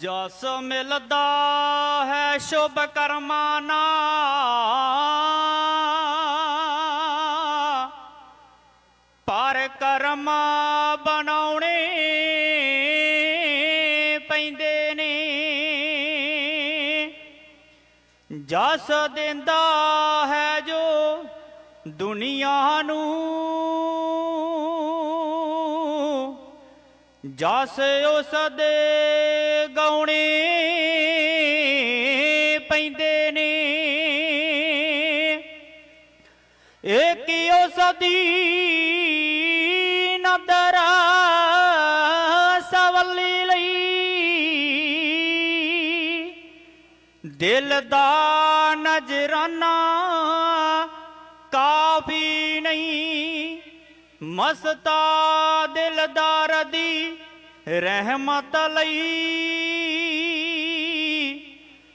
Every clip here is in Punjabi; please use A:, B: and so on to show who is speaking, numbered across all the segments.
A: ਜਸ ਮਿਲਦਾ ਹੈ ਸ਼ੁਭ ਕਰਮਾਂ ਨਾ ਪਰ ਕਰਮ ਬਣਾਉਣੇ ਪੈਂਦੇ ਨੇ। ਜਸ ਦਿੰਦਾ ਹੈ ਜੋ ਦੁਨੀਆ ਨੂੰ ਜਸ ਉਸ ਦੇ ਗਾਉਣੇ ਪੈਂਦੇ ਨੇ। ਇੱਕ ਕੀ ਉਸ ਦੀ ਨਦਰ ਸਵੱਲੀ ਲਈ। ਦਿਲ ਦਾ ਨਜ਼ਰਾਨਾ ਕਾਫੀ ਨਹੀਂ। ਮਸਤਾ ਦਿਲਦਾਰ ਦੀ ਰਹਿਮਤ ਲਈ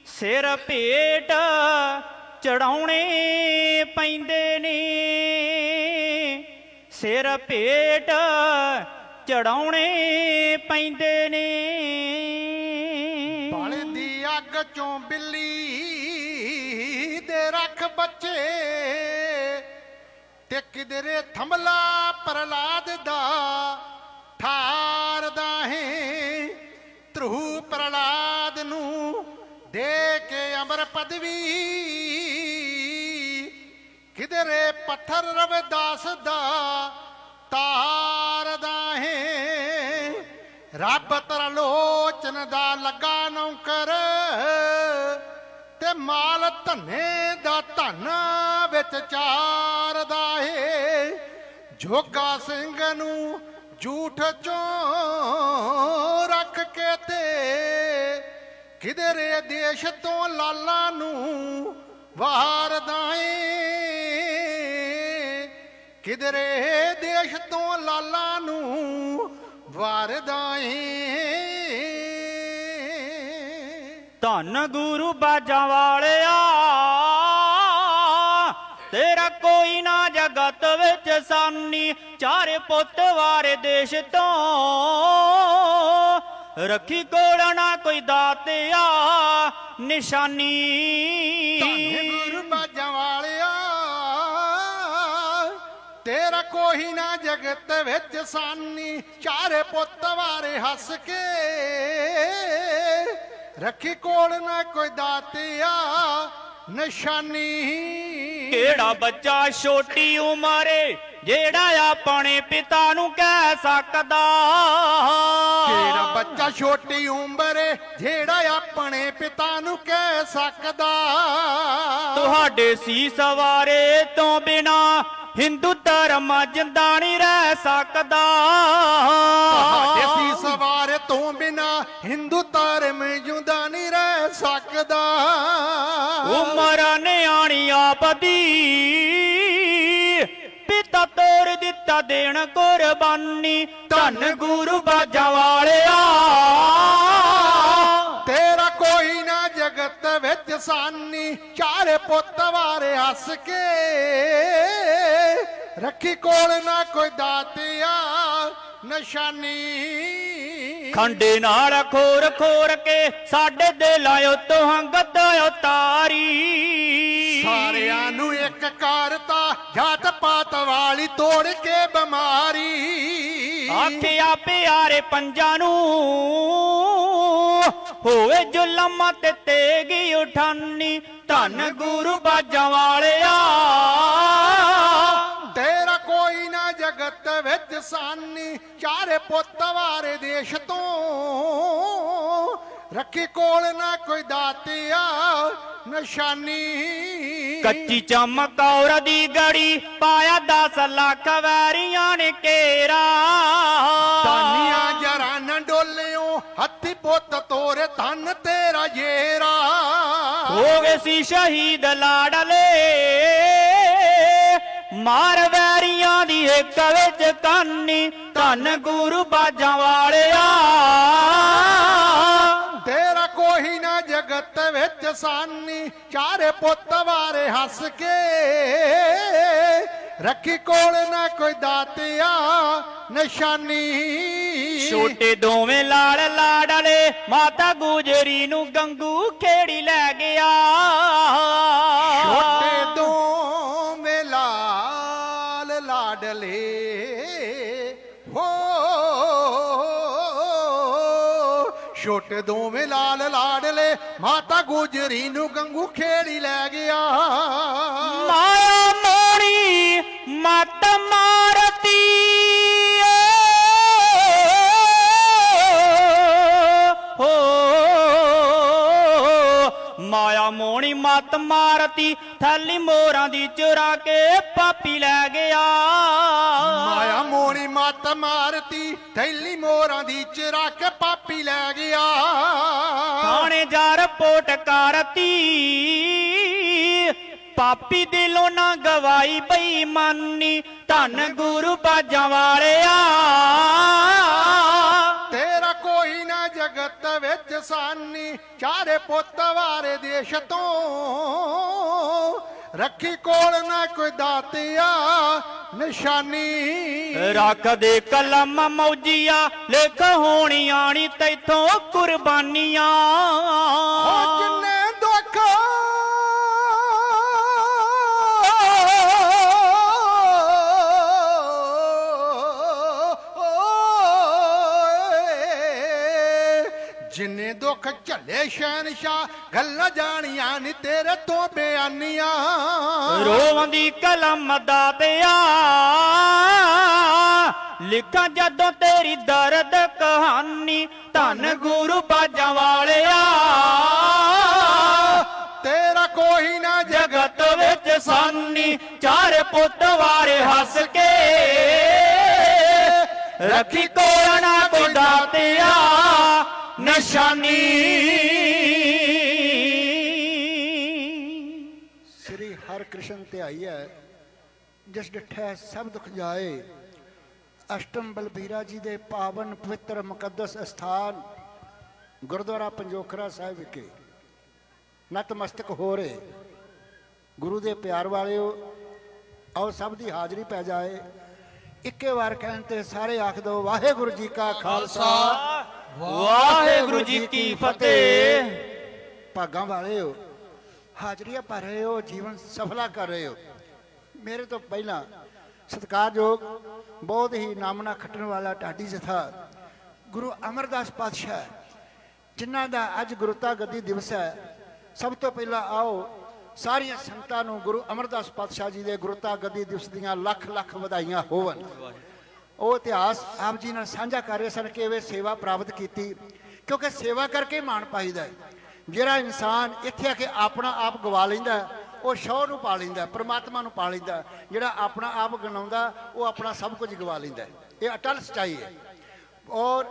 A: ਸਿਰ ਭੇਟ ਚੜਾਉਣੇ ਪੈਂਦੇ ਨੇ। ਸਿਰ ਭੇਟ ਚੜਾਉਣੇ ਪੈਂਦੇ ਨੇ।
B: ਬਾਲੇ ਅੱਗ ਚੋਂ ਬਿੱਲੀ ਦੇ ਰੱਖ ਬੱਚੇ ਤੇ ਕਿਦਰੇ ਥੰਮਲਾ ਪ੍ਰਲਾਦ ਦਾ। ਠਾਰਦਾ ਹੈ ਧਰੂ ਪ੍ਰਲਾਦ ਨੂੰ ਦੇ ਕੇ ਅਮਰ ਪਦਵੀ। ਕਿਧਰੇ ਪੱਥਰ ਰਵਿਦਾਸ ਦਾ ਤਾਰਦਾ ਹੈ ਰੱਬ ਤਰਲੋਚਨ ਦਾ ਲੱਗਾ ਨੌਕਰ। ਤੇ ਮਾਲ ਧੰਨੇ ਦਾ ਧਨ ਵਿੱਚ ਚਾਰਦਾ ਏ ਜੋਗਾ ਸਿੰਘ ਨੂੰ ਝੂਠ ਚੋਂ ਰੱਖ ਕੇ ਤੇ ਕਿਧਰੇ ਦੇਸ਼ ਤੋਂ ਲਾਲਾ ਨੂੰ ਵਾਰਦਾ ਏ ਕਿਧਰੇ ਦੇਸ਼ ਤੋਂ ਲਾਲਾ ਨੂੰ ਵਾਰਦਾ ਏ
A: ਧੰਨ ਗੁਰੂ ਬਾਜਾਂ ਵਾਲਿਆ ਜਗਤ ਸਾਨੀ ਚਾਰੇ ਪੁੱਤ ਵਾਰੇ ਦੇਸ਼ ਤੋਂ। ਰੱਖੀ ਕੋਲ ਨਾ ਕੋਈ ਦਾਤਿਆ, ਨਿਸ਼ਾਨੀ।
B: ਧੰਨ ਗੁਰੂ ਬਾਜਾਂ ਵਾਲਿਆ, ਤੇਰਾ ਕੋਈ ਨਾ ਜਗਤ ਵਿੱਚ ਸਾਨੀ। ਚਾਰੇ ਪੁੱਤ ਵਾਰੇ ਹੱਸ ਕੇ, ਰੱਖੀ ਕੋਲ ਨਾ ਕੋਈ ਦਾਤਿਆ ਨਿਸ਼ਾਨੀ
A: ਕਿਹੜਾ ਬੱਚਾ ਛੋਟੀ ਉਮਰੇ ਜਿਹੜਾ ਆਪਣੇ ਪਿਤਾ ਨੂੰ ਕਹਿ ਸਕਦਾ?
B: ਕਿਹੜਾ ਬੱਚਾ ਛੋਟੀ ਉਮਰੇ ਜਿਹੜਾ ਆਪਣੇ ਪਿਤਾ ਨੂੰ ਕਹਿ ਸਕਦਾ?
A: ਤੁਹਾਡੇ ਸੀ ਸਵਾਰੇ ਤੋਂ ਬਿਨਾ ਹਿੰਦੂ ਧਰਮ ਜਿੰਦਾ ਨਹੀਂ ਰਹਿ ਸਕਦਾ।
B: ਤੁਹਾਡੇ ਸੀ ਸਵਾਰ ਤੋਂ ਬਿਨਾ ਹਿੰਦੂ ਧਰਮ ਜਿਉਂਦਾ ਨਹੀਂ ਰਹਿ ਸਕਦਾ।
A: ਉਮਰ ਨਿਆਣੀ ਆਪਦੀ ਪਿਤਾ ਤੋਰ ਦਿੱਤਾ ਦੇਣ ਕੁਰਬਾਨੀ, ਧੰਨ ਗੁਰੂ ਬਾਜਾਂ ਵਾਲਿਆ।
B: ਤੇਰਾ ਕੋਈ ਨਾ ਜਗਤ ਵਿੱਚ ਸਾਨੀ, ਚਾਰੇ ਪੁੱਤ ਵਾਰੇ ਹੱਸ ਕੇ। ਰੱਖੀ ਕੋਲ ਨਾ ਕੋਈ ਦਾਤਿਆ, ਨਿਸ਼ਾਨੀ।
A: ਖੰਡੇ ਨਾਲ ਖੋਰ ਖੋਰ ਕੇ ਸਾਡੇ ਦਿਲਾਂ ਉਤੋਂ ਹੰਗਤ ਉਤਾਰੀ
B: ਸਾਰਿਆਂ ਨੂੰ ਇੱਕ ਕਰਤਾ ਜਾਤ ਪਾਤ ਵਾਲੀ ਤੋੜ ਕੇ ਬਿਮਾਰੀ।
A: ਆਖਿਆ ਪਿਆਰੇ ਪੰਜਾਂ ਨੂੰ ਹੋਵੇ ਜ਼ੁਲਮ ਤੇ ਤੇਗੀ ਉਠਾਨੀ ਧੰਨ ਗੁਰੂ ਬਾਜਾਂ ਵਾਲਿਆ।
B: ਵਿੱਚ ਸਾਨੀ ਚਾਰੇ ਪੁੱਤ ਵਾਰੇ ਦੇਸ਼ ਤੋਂ। ਰੱਖੀ ਕੋਲ ਨਾ ਕੋਈ ਦਾਤਿਆ ਨਿਸ਼ਾਨੀ।
A: ਕੱਚੀ ਚਮਕੌਰ ਦੀ ਗੜੀ ਪਾਇਆ 10 ਲੱਖ ਵੈਰੀਆਂ ਨੇ ਕੇਰਾ
B: ਤਾਨੀਆਂ ਜਰਾਂ ਨਾ ਡੋਲਿਓ ਹੱਥੀ ਪੁੱਤ ਤੋਰੇ ਧਨ ਤੇਰਾ ਜੇਰਾ।
A: ਹੋ ਗਏ ਸੀ ਸ਼ਹੀਦ ਲਾੜਲੇ ਮਾਰ ਵੈਰੀਆਂ ਦੀ ਇੱਕ ਵਿੱਚ ਕਾਨੀ ਧੰਨ ਗੁਰੂ ਬਾਜਾਂ ਵਾਲਿਆ।
B: ਤੇਰਾ ਕੋਈ ਨਾ ਜਗਤ ਵਿੱਚ ਸਾਨੀ ਚਾਰੇ ਪੁੱਤ ਵਾਰੇ ਹੱਸ ਕੇ। ਰੱਖੀ ਕੋਲ ਨਾ ਕੋਈ ਦਾਤਿਆ ਨਿਸ਼ਾਨੀ।
A: ਛੋਟੇ ਦੋਵੇਂ ਲਾਲ ਲਾੜਲੇ ਮਾਤਾ ਗੁਜਰੀ ਨੂੰ ਗੰਗੂ ਖੇੜੀ ਲੈ ਗਿਆ।
B: ਛੋਟੇ ਦੋਵੇਂ ਲਾਲ ਲਾਡਲੇ ਮਾਤਾ ਗੁਜਰੀ ਨੂੰ ਗੰਗੂ ਖੇੜੀ ਲੈ ਗਿਆ।
A: ਮਾਇਆ ਮੋਣੀ ਮਤ ਮਤ ਮਾਰਤੀ ਥੈਲੀ ਮੋਰਾਂ ਦੀ ਚੁਰਾ ਕੇ ਪਾਪੀ ਲੈ ਗਿਆ।
B: ਮਾਇਆ ਮੋਣੀ ਮੱਤ ਮਾਰਤੀ ਥੈਲੀ ਮੋਰਾਂ ਦੀ ਚਰਾ ਕੇ ਪਾਪੀ ਲੈ ਗਿਆ।
A: ਥਾਣੇ ਜਾ ਰਿਪੋਰਟ ਕਰਤੀ ਪਾਪੀ ਦਿਲੋਂ ਨਾ ਗਵਾਈ ਬੇਈਮਾਨੀ ਧੰਨ ਗੁਰੂ ਬਾਜਾਂ ਵਾਲਿਆ।
B: ਜਗਤ ਵਿੱਚ ਸਾਨੀ ਚਾਰੇ ਪੁੱਤ ਵਾਰੇ ਦੇਸ਼ ਤੋਂ। ਰੱਖੀ ਕੋਲ ਨਾ ਕੋਈ ਦਾਤਿਆ ਨਿਸ਼ਾਨੀ।
A: ਰੱਖ ਦੇ ਕਲਮ ਮੌਜੀਆ ਲਿਖ ਹੋਣੀ ਆਣੀ ਤੈਥੋਂ ਕੁਰਬਾਨੀਆਂ।
B: ਹੋ ਜਿੰਨੇ ਦੁੱਖ ਝੱਲੇ ਸ਼ਹਿਨਸ਼ਾਹ ਗੱਲਾਂ ਜਾਣੀਆਂ ਨੀ ਤੇਰੇ ਤੋਂ ਬਿਆਨੀਆਂ।
A: ਰੋਵੰਦੀ ਕਲਮ ਦਾਤਿਆ ਲਿਖਾਂ ਜਦੋਂ ਤੇਰੀ ਦਰਦ ਕਹਾਣੀ ਧੰਨ ਗੁਰੂ ਬਾਜਾਂ ਵਾਲਿਆ।
B: ਤੇਰਾ ਕੋਈ ਨਾ ਜਗਤ
A: ਵਿੱਚ ਸਾਨੀ ਚਾਰ ਪੁੱਤ ਵਾਰੇ ਹੱਸ ਕੇ। ਰੱਖੀ ਕੋਈ ਦਾਤਿਆ ਨਿਸ਼ਾਨੀ।
C: ਸ੍ਰੀ ਹਰਿਕ੍ਰਿਸ਼ਨ ਧਿਆਈ ਹੈ, ਜਿਸ ਡਿਠੈ ਸਭ ਦੁਖ ਜਾਏ ਅਸ਼ਟਮ ਬਲਬੀਰਾ ਜੀ ਦੇ ਪਾਵਨ ਪਵਿੱਤਰ ਮੁਕੱਦਸ ਸਥਾਨ ਗੁਰਦੁਆਰਾ ਪੰਜੋਖਰਾ ਸਾਹਿਬ ਵਿਖੇ। ਨਤਮਸਤਕ ਹੋ ਰਹੇ। ਗੁਰੂ ਦੇ ਪਿਆਰ ਵਾਲਿਓ, ਆਓ ਸਭ ਦੀ ਹਾਜ਼ਰੀ ਪੈ ਜਾਏ। ਇੱਕੇ ਵਾਰ ਕਹਿਣ ਤੇ ਸਾਰੇ ਆਖ ਦੋ ਵਾਹਿਗੁਰੂ ਜੀ ਕਾ ਖਾਲਸਾ।
A: ਵਾਹਿਗੁਰੂ ਜੀ ਕੀ ਫਤਿਹ।
C: ਭਾਗਾਂ ਵਾਲੇ ਹੋ, ਹਾਜ਼ਰੀਆਂ ਭਰ ਰਹੇ ਹੋ, ਜੀਵਨ ਸਫਲਾ ਕਰ ਰਹੇ ਹੋ। ਮੇਰੇ ਤੋਂ ਪਹਿਲਾਂ ਸਤਿਕਾਰਯੋਗ, ਬਹੁਤ ਹੀ ਨਾਮਨਾ ਖੱਟਣ ਵਾਲਾ ਢਾਡੀ ਜਥਾ ਗੁਰੂ ਅਮਰਦਾਸ ਪਾਤਸ਼ਾਹ ਜਿਨ੍ਹਾਂ ਦਾ ਅੱਜ ਗੁਰਤਾ ਗੱਦੀ ਦਿਵਸ ਹੈ। ਸਭ ਤੋਂ ਪਹਿਲਾਂ ਆਓ, ਸਾਰੀਆਂ ਸੰਗਤਾਂ ਨੂੰ ਗੁਰੂ ਅਮਰਦਾਸ ਪਾਤਸ਼ਾਹ ਜੀ ਦੇ ਗੁਰਤਾ ਗੱਦੀ ਦਿਵਸ ਦੀਆਂ ਲੱਖ ਲੱਖ ਵਧਾਈਆਂ ਹੋਵਨ ਉਹ ਇਤਿਹਾਸ ਆਪ ਜੀ ਨਾਲ ਸਾਂਝਾ ਕਰ ਰਹੇ ਸਨ ਕਿ ਇਹ ਸੇਵਾ ਪ੍ਰਾਪਤ ਕੀਤੀ ਕਿਉਂਕਿ ਸੇਵਾ ਕਰਕੇ ਮਾਣ ਪਾਈਦਾ ਹੈ। ਜਿਹੜਾ ਇਨਸਾਨ ਇੱਥੇ ਆ ਕੇ ਆਪਣਾ ਆਪ ਗਵਾ ਲੈਂਦਾ ਹੈ, ਉਹ ਸ਼ੌਹ ਨੂੰ ਪਾ ਲੈਂਦਾ ਹੈ, ਪ੍ਰਮਾਤਮਾ ਨੂੰ ਪਾ ਲੈਂਦਾ ਜਿਹੜਾ ਆਪਣਾ ਆਪ ਗਣਾਉਂਦਾ ਉਹ ਆਪਣਾ ਸਭ ਕੁਝ ਗਵਾ ਲੈਂਦਾ ਇਹ ਅਟਲ ਸਚਾਈ ਹੈ। ਔਰ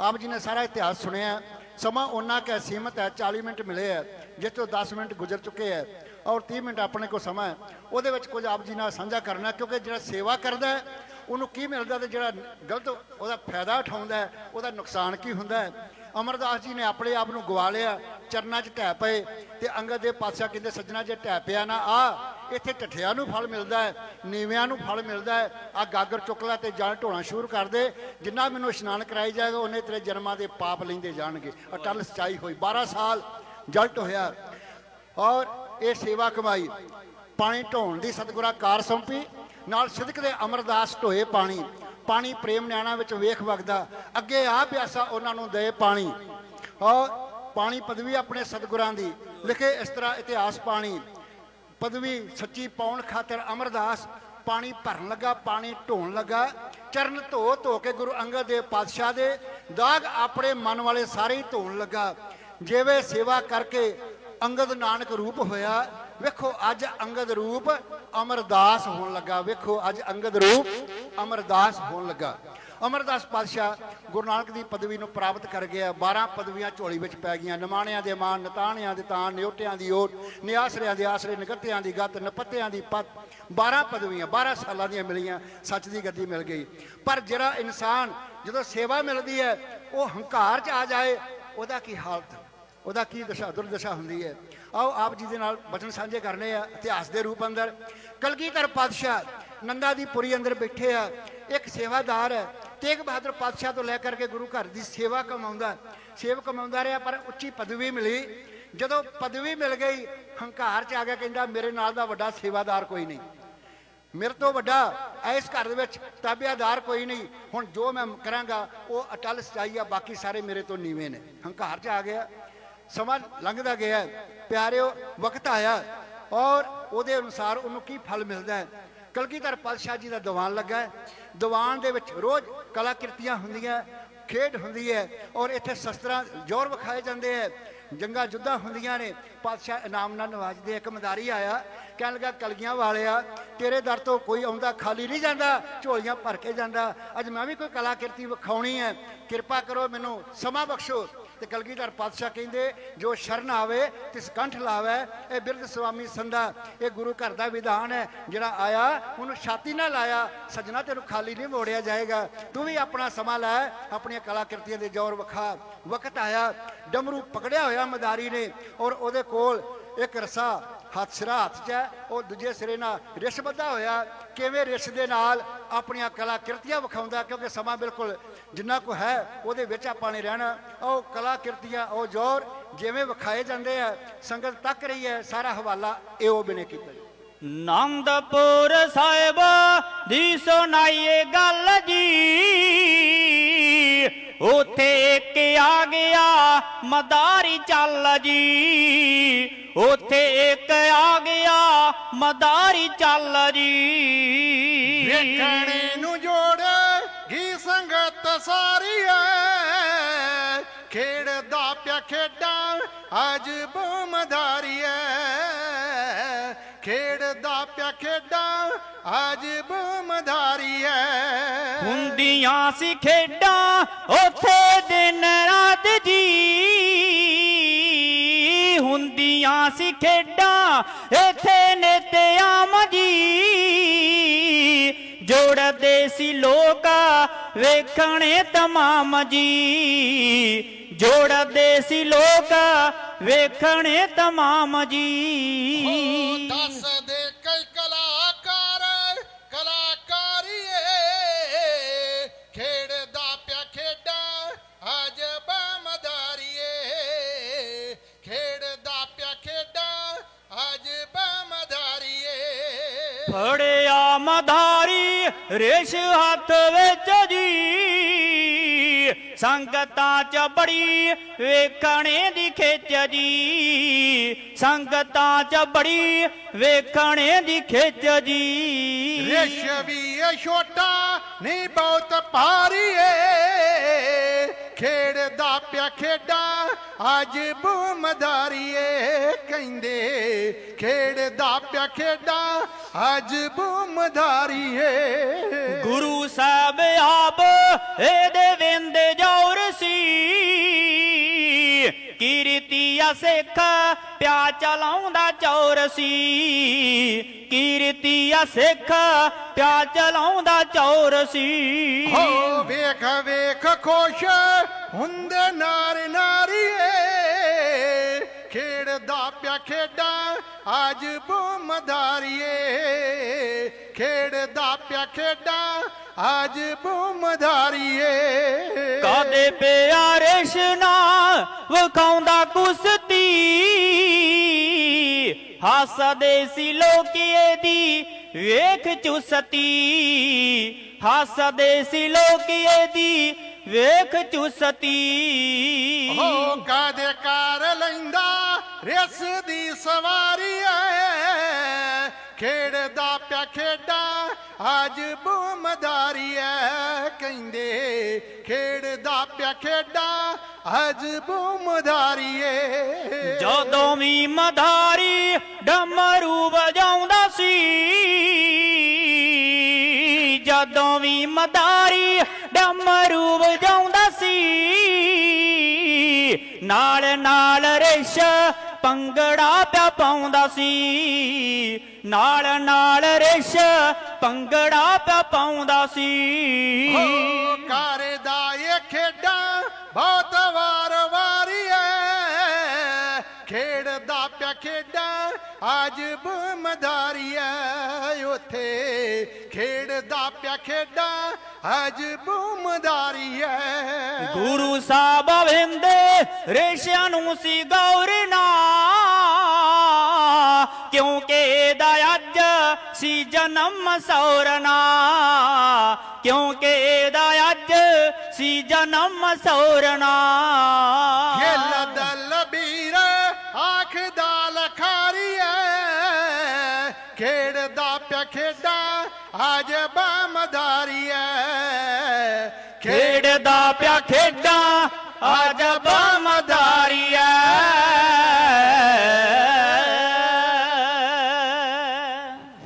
C: ਆਪ ਜੀ ਨੇ ਸਾਰਾ ਇਤਿਹਾਸ ਸੁਣਿਆ ਸਮਾਂ ਉਹਨਾਂ ਕਾ ਸੀਮਤ ਹੈ 40 ਮਿੰਟ ਮਿਲੇ ਹੈ ਜਿਸ ਤੋਂ 10 ਮਿੰਟ ਗੁਜ਼ਰ ਚੁੱਕੇ ਹੈ ਔਰ 30 ਮਿੰਟ ਆਪਣੇ ਕੋਲ ਸਮਾਂ ਹੈ। ਉਹਦੇ ਵਿੱਚ ਕੁਝ ਆਪ ਜੀ ਨਾਲ ਸਾਂਝਾ ਕਰਨਾ ਕਿਉਂਕਿ ਜਿਹੜਾ ਸੇਵਾ ਕਰਦਾ ਹੈ ਉਹਨੂੰ ਕੀ ਮਿਲਦਾ ਤੇ ਜਿਹੜਾ ਗਲਤ ਉਹਦਾ ਫਾਇਦਾ ਉਠਾਉਂਦਾ ਹੈ, ਉਹਦਾ ਨੁਕਸਾਨ ਕੀ ਹੁੰਦਾ ਹੈ? ਅਮਰਦਾਸ ਜੀ ਨੇ ਆਪਣੇ ਆਪ ਨੂੰ ਗਵਾ ਲਿਆ, ਚਰਨਾਂ 'ਚ ਢਹਿ ਪਏ ਤੇ ਅੰਗਦ ਦੇ ਪਾਤਸ਼ਾਹ ਕਹਿੰਦੇ, ਸੱਜਣਾ ਜੇ ਢਹਿ ਪਿਆ ਨਾ ਆ, ਇੱਥੇ ਟੱਠਿਆਂ ਨੂੰ ਫਲ ਮਿਲਦਾ ਹੈ, ਨੀਵਿਆਂ ਨੂੰ ਫਲ ਮਿਲਦਾ ਹੈ, ਆ ਗਾਗਰ ਚੁੱਕ ਲੈ ਤੇ ਜਲ ਢੋਣਾ ਸ਼ੁਰੂ ਕਰ ਦੇ, ਜਿੰਨਾ ਮੈਨੂੰ ਇਸ਼ਨਾਨ ਕਰਾਈ ਜਾਏਗਾ, ਉਹਨੇ ਤੇਰੇ ਜਨਮਾਂ ਦੇ ਪਾਪ ਲੈਂਦੇ ਜਾਣਗੇ। ਅਟਲ ਸਚਾਈ ਹੋਈ 12 ਸਾਲ ਜਲ ਢੋਇਆ। ਔਰ ਇਹ ਸੇਵਾ ਕਮਾਈ, ਪਾਣੀ ਢੋਣ ਦੀ ਸਤਿਗੁਰਾਂ ਕਾਰ ਸੰਪੀ ਨਾਲ ਸਿਦਕ ਦੇ ਅਮਰਦਾਸ ਢੋਏ ਪਾਣੀ। ਪਾਣੀ ਪ੍ਰੇਮ ਨਿਆਣਾ ਵਿੱਚ ਵੇਖ ਵਗਦਾ। ਅੱਗੇ ਆ ਪਿਆਸਾ ਉਹਨਾਂ ਨੂੰ ਦੇ ਪਾਣੀ। ਔਰ ਪਾਣੀ ਪਦਵੀ ਆਪਣੇ ਸਤਿਗੁਰਾਂ ਦੀ। ਲਿਖੇ ਇਸ ਤਰ੍ਹਾਂ ਇਤਿਹਾਸ ਪਾਣੀ। ਪਦਵੀ ਸੱਚੀ ਪਾਉਣ ਖਾਤਰ ਅਮਰਦਾਸ ਪਾਣੀ ਭਰਨ ਲੱਗਾ, ਪਾਣੀ ਢੋਣ ਲੱਗਾ। ਚਰਨ ਧੋ ਧੋ ਕੇ ਗੁਰੂ ਅੰਗਦ ਦੇਵ ਪਾਤਸ਼ਾਹ ਦੇ ਦਾਗ ਆਪਣੇ ਮਨ ਵਾਲੇ ਸਾਰੇ ਹੀ ਧੋਣ ਲੱਗਾ। ਜਿਵੇਂ ਸੇਵਾ ਕਰਕੇ ਅੰਗਦ ਨਾਨਕ ਰੂਪ ਹੋਇਆ। ਵੇਖੋ, ਅੱਜ ਅੰਗਦ ਰੂਪ ਅਮਰਦਾਸ ਹੋਣ ਲੱਗਾ। ਵੇਖੋ, ਅੱਜ ਅੰਗਦ ਰੂਪ ਅਮਰਦਾਸ ਹੋਣ ਲੱਗਾ। ਅਮਰਦਾਸ ਪਾਤਸ਼ਾਹ ਗੁਰੂ ਨਾਨਕ ਦੀ ਪਦਵੀ ਨੂੰ ਪ੍ਰਾਪਤ ਕਰ ਗਿਆ। 12 ਪਦਵੀਆਂ ਝੋਲੀ ਵਿੱਚ ਪੈ ਗਈਆਂ। ਨਿਮਾਣਿਆਂ ਦੇ ਮਾਨ ਨਤਾਣਿਆਂ ਦੇ ਤਾਣ, ਨਿਉਟਿਆਂ ਦੀ ਓਟ, ਨਿਆਸਰਿਆਂ ਦੇ ਆਸਰੇ, ਨਿਗੱਤਿਆਂ ਦੀ ਗੱਤ, ਨਪੱਤਿਆਂ ਦੀ ਪਤ। 12 ਪਦਵੀਆਂ 12 ਸਾਲਾਂ ਦੀਆਂ ਮਿਲੀਆਂ, ਸੱਚ ਦੀ ਗੱਦੀ ਮਿਲ ਗਈ। ਪਰ ਜਿਹੜਾ ਇਨਸਾਨ ਜਦੋਂ ਸੇਵਾ ਮਿਲਦੀ ਹੈ, ਉਹ ਹੰਕਾਰ 'ਚ ਆ ਜਾਏ, ਉਹਦਾ ਕੀ ਹਾਲਤ? ਉਹਦਾ ਕੀ ਦਸ਼ਾ, ਦੁਰਦਸ਼ਾ ਹੁੰਦੀ ਹੈ? ਆਓ ਆਪ ਜੀ ਦੇ ਨਾਲ ਬਚਨ ਸਾਂਝੇ ਕਰਨੇ ਆ ਇਤਿਹਾਸ ਦੇ ਰੂਪ ਅੰਦਰ। ਕਲਗੀਧਰ ਪਾਤਸ਼ਾਹ ਨੰਦਾ ਦੀ ਪੁਰੀ ਅੰਦਰ ਬੈਠੇ ਆ। ਇੱਕ ਸੇਵਾਦਾਰ ਹੈ। ਤੇਗ ਬਹਾਦਰ ਪਾਤਸ਼ਾਹ ਤੋਂ ਲੈ ਕਰਕੇ ਗੁਰੂ ਘਰ ਦੀ ਸੇਵਾ ਕਮਾਉਂਦਾ ਸੇਵ ਕਮਾਉਂਦਾ ਰਿਹਾ, ਪਰ ਉੱਚੀ ਪਦਵੀ ਮਿਲੀ। ਜਦੋਂ ਪਦਵੀ ਮਿਲ ਗਈ, ਹੰਕਾਰ ਚ ਆ ਗਿਆ, ਕਹਿੰਦਾ, ਮੇਰੇ ਨਾਲ ਦਾ ਵੱਡਾ ਸੇਵਾਦਾਰ ਕੋਈ ਨਹੀਂ। ਮੇਰੇ ਤੋਂ ਵੱਡਾ ਇਸ ਘਰ ਦੇ ਵਿੱਚ ਤਾਬਿਆਦਾਰ ਕੋਈ ਨਹੀਂ। ਹੁਣ ਜੋ ਮੈਂ ਕਰਾਂਗਾ, ਉਹ ਅਟਲ ਸਚਾਈ ਆ, ਬਾਕੀ ਸਾਰੇ ਮੇਰੇ ਤੋਂ ਨੀਵੇਂ ਨੇ। ਹੰਕਾਰ ਚ ਆ ਗਿਆ। ਸਮਾਂ ਲੰਘਦਾ ਗਿਆ ਪਿਆਰਿਓ, ਵਕਤ ਆਇਆ ਔਰ ਉਹਦੇ ਅਨੁਸਾਰ ਉਹਨੂੰ ਕੀ ਫਲ ਮਿਲਦਾ ਹੈ? ਕਲਗੀਧਰ ਪਾਤਸ਼ਾਹ ਜੀ ਦਾ ਦੀਵਾਨ ਲੱਗਾ ਹੈ। ਦੀਵਾਨ ਦੇ ਵਿੱਚ ਰੋਜ਼ ਕਲਾਕ੍ਰਿਤੀਆਂ ਹੁੰਦੀਆਂ ਖੇਡ ਹੁੰਦੀ ਹੈ ਔਰ ਇੱਥੇ ਸ਼ਸਤਰਾਂ ਜ਼ੋਰ ਵਿਖਾਏ ਜਾਂਦੇ ਹੈ। ਜੰਗਾਂ ਜੁੱਧਾਂ ਹੁੰਦੀਆਂ ਨੇ। ਪਾਤਸ਼ਾਹ ਇਨਾਮ ਨਾਲ ਨਵਾਜਦੇ ਇੱਕ ਮਦਾਰੀ ਆਇਆ, ਕਹਿਣ ਲੱਗਾ, ਕਲਗੀਆਂ ਵਾਲਿਆ, ਤੇਰੇ ਦਰ ਤੋਂ ਕੋਈ ਆਉਂਦਾ ਖਾਲੀ ਨਹੀਂ ਜਾਂਦਾ, ਝੋਲੀਆਂ ਭਰ ਕੇ ਜਾਂਦਾ। ਅੱਜ ਮੈਂ ਵੀ ਕੋਈ ਕਲਾਕ੍ਰਿਤੀ ਵਿਖਾਉਣੀ ਹੈ। ਕਿਰਪਾ ਕਰੋ ਮੈਨੂੰ ਸਮਾਂ ਬਖਸ਼ੋ। ਤੇ ਕਲਗੀਧਰ ਪਾਤਸ਼ਾਹ ਕਹਿੰਦੇ, ਜੋ ਸ਼ਰਨ ਆਵੇ, ਤਿਸ ਕੰਠ ਲਾਵੇ। ਇਹ ਬਿਰਧ ਸੁਆਮੀ ਸੰਦਾ ਇਹ ਗੁਰੂ ਘਰ ਦਾ ਵਿਧਾਨ ਹੈ, ਜਿਹੜਾ ਆਇਆ, ਉਹਨੂੰ ਛਾਤੀ ਨਾਲ ਲਾਇਆ, ਸਜਣਾ ਤੈਨੂੰ ਖਾਲੀ ਨਹੀਂ ਮੋੜਿਆ ਜਾਏਗਾ। ਤੂੰ ਵੀ ਆਪਣਾ ਸਮਾਂ ਲੈ, ਆਪਣੀਆਂ ਕਲਾਕ੍ਰਿਤੀਆਂ ਦੇ ਜ਼ੋਰ ਵਿਖਾ। ਵਕਤ ਆਇਆ, ਡਮਰੂ ਪਕੜਿਆ ਹੋਇਆ ਮਦਾਰੀ ਨੇ ਔਰ ਉਹਦੇ ਕੋਲ ਇੱਕ ਰਸਾ ਹੱਥ ਸਿਰਾ ਹੱਥ 'ਚ ਹੈ, ਉਹ ਦੂਜੇ ਸਿਰੇ ਨਾਲ ਰਿਸ਼ ਬੱਧਾ ਹੋਇਆ, ਕਿਵੇਂ ਰਿਸ਼ ਦੇ ਨਾਲ ਆਪਣੀਆਂ ਕਲਾਕ੍ਰਿਤੀਆਂ ਵਿਖਾਉਂਦਾ, ਕਿਉਂਕਿ ਸਮਾਂ ਬਿਲਕੁਲ ਜਿੰਨਾ ਕੋ ਹੈ, ਉਹਦੇ ਵਿੱਚ ਆਪਾਂ ਨੇ ਰਹਿਣਾ। ਉਹ ਕਲਾਕ੍ਰਿਤੀਆਂ, ਉਹ ਜ਼ੋਰ ਜਿਵੇਂ ਵਿਖਾਏ ਜਾਂਦੇ ਆ, ਸੰਗਤ ਤੱਕ ਰਹੀ ਹੈ, ਸਾਰਾ ਹਵਾਲਾ ਇਹੋ ਬਿਨੇ ਕੀਤਾ
A: ਨੰਦਪੁਰ ਸਾਹਿਬ ਦੀ ਸੁਣਾਈਏ ਗੱਲ ਜੀ। ਉਥੇ ਇੱਕ ਆ ਗਿਆ, ਮਦਾਰੀ ਚੱਲ ਜੀ। ਉਥੇ ਇੱਕ ਆ ਗਿਆ ਮਦਾਰੀ ਚੱਲ ਜੀ।
B: ਵੇਖਣੇ ਨੂੰ ਜੋੜੇ ਗੀ ਸੰਗਤ ਸਾਰੀ ਐ। ਖੇਡਦਾ ਪਿਆ ਖੇਡਾਂ ਅੱਜ ਬੂਮਧਾਰੀ ਐ। ਖੇਡਦਾ ਪਿਆ ਖੇਡਾਂ ਅੱਜ ਬੂਮਧਾਰੀ ਐ।
A: ਹੁੰਦੀਆਂ ਸੀ ਖੇਡਾਂ ਉਥੇ ਦਿਨ ਰਾਤ ਜੀ। ਹੁੰਦੀਆਂ ਸੀ ਖੇਡਾਂ ਏਥੇ ਨੇ ਤੇ ਆਮ ਜੀ। ਜੋੜਦੇ ਸੀ ਲੋਕ, ਵੇਖਣੇ ਤਮਾਮ ਜੀ। ਜੋੜਦੇ ਸੀ ਲੋਕ, ਵੇਖਣੇ ਤਮਾਮ ਜੀ।
B: ਦੱਸ।
A: ਫੜਿਆ ਮਧਾਰੀ, ਰੇਸ਼ ਹੱਥ ਵਿੱਚ ਜੀ। ਸੰਗਤਾਂ ਚ ਬੜੀ ਵੇਖਣੇ ਦੀ ਖੇਚ ਜੀ। ਸੰਗਤਾਂ ਚ ਬੜੀ ਵੇਖਣੇ ਦੀ ਖੇਚ ਜੀ।
B: ਰੇਸ਼ ਵੀ ਇਹ ਛੋਟਾ, ਨਹੀਂ ਬਹੁਤ ਭਾਰੀ ਏ। ਖੇਡਦਾ ਪਿਆ ਖੇਡਾਂ, ਅੱਜ ਬੂਮਦਾਰੀਏ ਕਹਿੰਦੇ। ਖੇਡਦਾ ਪਿਆ ਖੇਡਾਂ, ਅੱਜ ਬੂਮਦਾਰੀਏ
A: ਗੁਰੂ ਸਾਹਿਬ ਆਪ, ਇਹਦੇ ਵਿੰਦੇ ਜੌਰ ਸੀ। ਕੀਰਤੀਆ ਸਿੱਖ ਪਿਆ ਚਲਾਉਂਦਾ ਚੌਰ ਸੀ। ਕੀਰਤੀਆ ਸਿੱਖ ਪਿਆ ਚਲਾਉਂਦਾ ਚੌਰ ਸੀ।
B: ਹੋ ਵੇਖ ਵੇਖ, ਖੁਸ਼ ਹੁੰਦੇ ਨਾਰ ਨਾਰੀਏ। ਖੇਡਦਾ ਪਿਆ ਖੇਡਾਂ ਅੱਜ ਬੂਮਦਾਰੀਏ ਖੇਡਦਾ ਪਿਆ ਖੇਡਾਂ ਅੱਜ ਬੂਮਦਾਰੀਏ
A: ਕਾਦੇ ਪਿਆਰੇ ਸ਼ਨਾ ਵਿਖਾਉਂਦਾ ਕੁਸਤੀ। ਹੱਸਦੇ ਸੀ ਲੋਕੀਏ ਦੀ ਵੇਖ ਚੁਸਤੀ। ਹੱਸਦੇ ਸੀ ਲੋਕੀਏ ਦੀ ਵੇਖ ਚੁਸਤੀ।
B: ਹੋ ਕਾਦੇ ਕਰ ਲੈਂਦਾ ਰਿਸ ਦੀ ਸਵਾਰੀ ਐ ਖੇਡਦਾ ਪਿਆ ਖੇਡਾ, ਅੱਜ ਬੂਮਦਾਰੀ ਐ ਕਹਿੰਦੇ। ਖੇਡਦਾ ਪਿਆ ਖੇਡਾ, ਅੱਜ ਬੂਮਦਾਰੀ ਏ।
A: ਜਦੋਂ ਵੀ ਮਧਾਰੀ ਡਮਰੂ ਵਜਾਉਂਦਾ ਸੀ, ਜਦੋਂ ਵੀ ਮਧਾਰੀ ਡਮਰੂ ਵਜਾਉਂਦਾ ਸੀ ਨਾਲ ਨਾਲ ਰੇਸ਼ ਪੰਗੜਾ ਪਿਆ ਪਾਉਂਦਾ ਸੀ। ਨਾਲ ਨਾਲ ਰੇਸ਼ ਪੰਗੜਾ ਪਿਆ ਪਾਉਂਦਾ ਸੀ।
B: ਹੋ ਕਰਦਾ ਇਹ ਖੇਡਾਂ ਬਹੁਤ ਵਾਰ ਵਾਰੀ ਐ ਖੇਡਦਾ ਪਿਆ ਖੇਡਾਂ ਅੱਜ ਬੂਮਦਾਰੀਆ ਉਥੇ। ਖੇਡਦਾ ਪਿਆ ਖੇਡਾਂ ਅੱਜ ਬੂਮਦਾਰੀਆ
A: ਗੁਰੂ ਸਾਹਿਬ ਵਿੰਦੇ ਰੇਸ਼ਿਆਂ ਨੂੰ ਸੀ ਗੌਰਨਾ। ਕਿਉਂਕਿ ਇਹਦਾ ਅੱਜ ਸੀ ਜਨਮ ਸੌਰਨਾ। ਕਿਉਂਕਿ ਇਹਦਾ ਅੱਜ ਸੀ ਜਨਮ ਸੌਰਨਾ।
B: ਖੇਲ ਖੇਡਦਾ ਪਿਆ ਖੇਡਾਂ ਅੱਜ ਬੂਮਦਾਰੀਐ
A: ਖੇਡਦਾ ਪਿਆ ਖੇਡਾਂ ਅੱਜ ਬਮਦਾਰੀ ਐ।